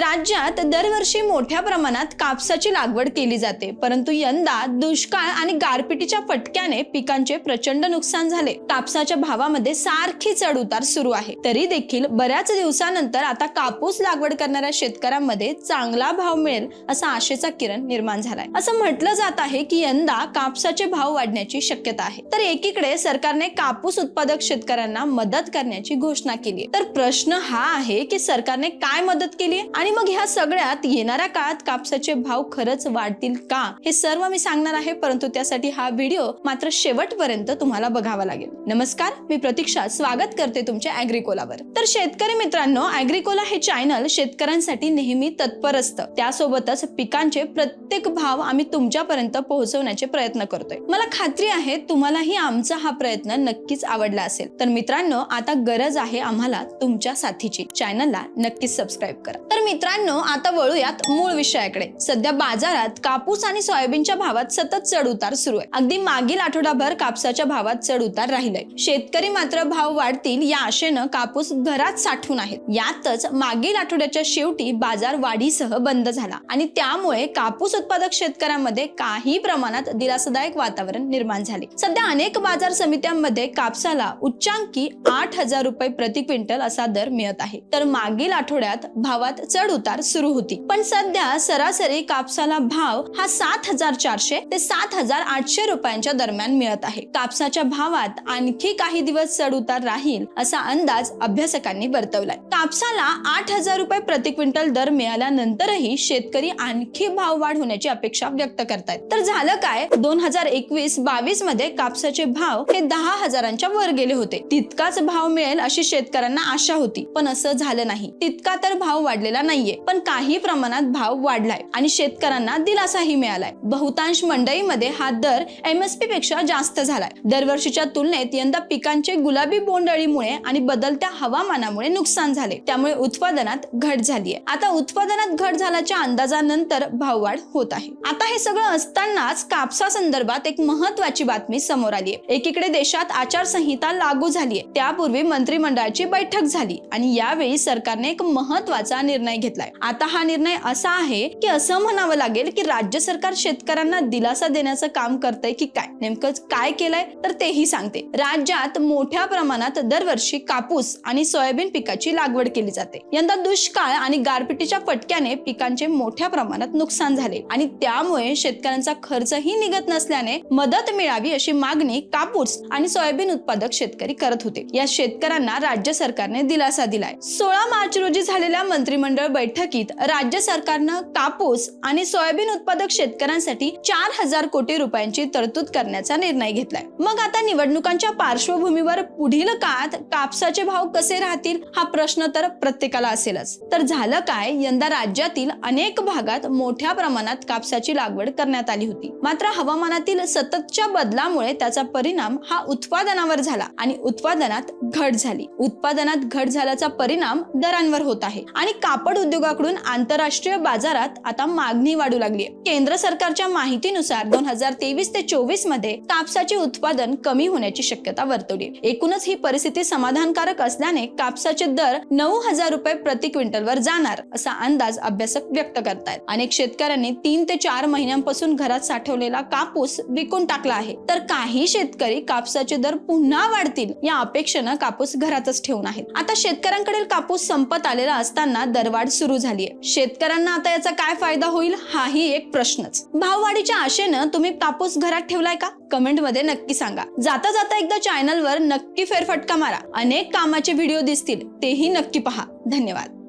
राज्यात दरवर्षी मोठ्या प्रमाणात कापसाची लागवड केली जाते परंतु यंदा दुष्काळ आणि गारपिटीच्या फटक्याने पिकांचे प्रचंड नुकसान झाले. कापसाच्या भावामध्ये सारखी चढ उतार सुरू आहे. तरी देखील बऱ्याच दिवसानंतर आता कापूस लागवड करणाऱ्या शेतकऱ्यांमध्ये चांगला भाव मिळेल असा आशेचा किरण निर्माण झालाय. असं म्हटलं जात आहे की यंदा कापसाचे भाव वाढण्याची शक्यता आहे. तर एकीकडे सरकारने कापूस उत्पादक शेतकऱ्यांना मदत करण्याची घोषणा केली तर प्रश्न हा आहे की सरकारने काय मदत केली आणि आणि मग ह्या सगळ्यात येणाऱ्या काळात कापसाचे भाव खरंच वाढतील का? हे सर्व मी सांगणार आहे परंतु त्यासाठी हा व्हिडिओ मात्र शेवटपर्यंत तुम्हाला बघावा लागेल. नमस्कार मी प्रतीक्षा. स्वागत करते तुमच्या अॅग्रिकोलावर. तर शेतकरी मित्रांनो अॅग्रिकोला हे चॅनल शेतकऱ्यांसाठी नेहमी तत्पर असतं. त्यासोबतच पिकांचे प्रत्येक भाव आम्ही तुमच्यापर्यंत पोहोचवण्याचे प्रयत्न करतोय. मला खात्री आहे तुम्हालाही आमचा हा प्रयत्न नक्कीच आवडला असेल. तर मित्रांनो आता गरज आहे आम्हाला तुमच्या साथीची. चॅनलला नक्कीच सबस्क्राईब करा. तर मित्रांनो आता वळूयात मूळ विषयाकडे. सध्या बाजारात कापूस आणि सोयाबीनच्या भावात सतत चढ उतार सुरू आहे. अगदी मागील आठवडाभर कापसाच्या भावात चढ उतार राहिलाय. शेतकरी मात्र भाव वाढतील या आशेनं कापूस घरात साठवून आहेत यातच मागील आठवड्याच्या शेवटी बाजार वाढीसह बंद झाला आणि त्यामुळे कापूस उत्पादक शेतकऱ्यांमध्ये काही प्रमाणात दिलासादायक वातावरण निर्माण झाले. सध्या अनेक बाजार समित्यांमध्ये कापसाला उच्चांकी आठ हजार रुपये प्रति क्विंटल असा दर मिळत आहे. तर मागील आठवड्यात भावात चढ उतार सुरू होती. पण सध्या सरासरी कापसाला भाव हा सात हजार चारशे ते सात हजार आठशे रुपयांच्या दरम्यान मिळत आहे. कापसाच्या भावात आणखी काही दिवस चढ उतार राहील असा अंदाज अभ्यासकांनी वर्तवलाय. कापसाला आठ हजार रुपये प्रति क्विंटल दर मिळाल्यानंतरही शेतकरी आणखी भाव वाढ होण्याची अपेक्षा व्यक्त करतायत. तर झालं काय? दोन हजार एकवीस बावीसमध्ये कापसाचे भाव हे दहा हजारांच्या वर गेले होते. तितकाच भाव मिळेल अशी शेतकऱ्यांना आशा होती. पण असं झालं नाही. तितका तर भाव वाढलेला नाहीये पण काही प्रमाणात भाव वाढलाय आणि शेतकऱ्यांना दिलासाही मिळालाय. बहुतांश मंडईमध्ये हा दर एमएसपी पेक्षा जास्त झालाय. दरवर्षीच्या तुलनेत यंदा पिकांचे गुलाबी बोंडअळीमुळे आणि बदलत्या हवामानामुळे नुकसान झाले. त्यामुळे उत्पादनात घट झालीय. आता उत्पादनात घट झाल्याच्या अंदाजानंतर भाववाढ होत आहे. आता हे सगळं असतानाच कापसा संदर्भात एक महत्वाची बातमी समोर आली आहे एकीकडे देशात आचारसंहिता लागू झालीय. त्यापूर्वी मंत्रिमंडळाची बैठक झाली आणि यावेळी सरकारने एक महत्त्वाचा निर्णय घेतलाय. आता हा निर्णय असा आहे की असं म्हणावं लागेल की राज्य सरकार शेतकऱ्यांना दिलासा देण्याचं काम करतंय की काय? नेमकं काय केलंय? तर तेही सांगते. राज्यात मोठ्या प्रमाणात दरवर्षी कापूस आणि सोयाबीन पिकाची लागवड केली जाते. यंदा दुष्काळ आणि गारपिटीच्या फटक्याने पिकांचे मोठ्या प्रमाणात नुकसान झाले आणि त्यामुळे शेतकऱ्यांचा खर्चही निघत नसल्याने मदत मिळावी अशी मागणी कापूस आणि सोयाबीन उत्पादक शेतकरी करत होते. या शेतकऱ्यांना राज्य सरकारने दिलासा दिलाय. सोळा मार्च रोजी झालेल्या मंत्रिमंडळ बैठकीत राज्य सरकारनं कापूस आणि सोयाबीन उत्पादक शेतकऱ्यांसाठी चार हजार कोटी रुपयांची तरतूद करण्याचा निर्णय घेतलाय. मग आता निवडणुकांच्या पार्श्वभूमीवर पुढील काळात कापसाचे भाव कसे राहतील हा प्रश्न तर प्रत्येकाला असेलच. तर झालं काय? यंदा राज्यातील अनेक भागात मोठ्या प्रमाणात कापसाची लागवड करण्यात आली होती. मात्र हवामानातील सततच्या बदलामुळे त्याचा परिणाम हा उत्पादनावर झाला आणि उत्पादनात घट झाली. उत्पादनात घट झाल्याचा परिणाम दरांवर होत आहे. आणि कापड उद्योगाकडून आंतरराष्ट्रीय बाजारात आता मागणी वाढू लागली आहे. केंद्र सरकारच्या माहितीनुसार दोन हजार तेवीस ते चोवीसमध्ये कापसाचे उत्पादन कमी होण्याची शक्यता वर्तवली एकूणच ही परिस्थिती समाधानकारक असल्याने कापसाचे दर नऊ हजार रुपये प्रति क्विंटल वर जाणार असा अंदाज अभ्यासक व्यक्त करतायत. अनेक शेतकऱ्यांनी तीन ते चार महिन्यांपासून घरात साठवलेला कापूस विकून टाकला आहे. तर काही शेतकरी कापसाचे दर पुन्हा वाढतील या अपेक्षेनं कापूस घरातच ठेवून आहेत. आता शेतकऱ्यांकडील कापूस संपत आलेला असताना दरवाढ सुरू झाली आहे शेतकऱ्यांना आता याचा काय फायदा होईल हाही एक प्रश्नच. भाववाढीच्या आशेनं तुम्ही कापूस घरात ठेवलाय का? कमेंटमध्ये नक्की सांगा. जाता जाता एकदा चॅनलवर नक्की फेरफटका मारा. अनेक कामाचे व्हिडिओ दिसतील तेही नक्की पहा. धन्यवाद.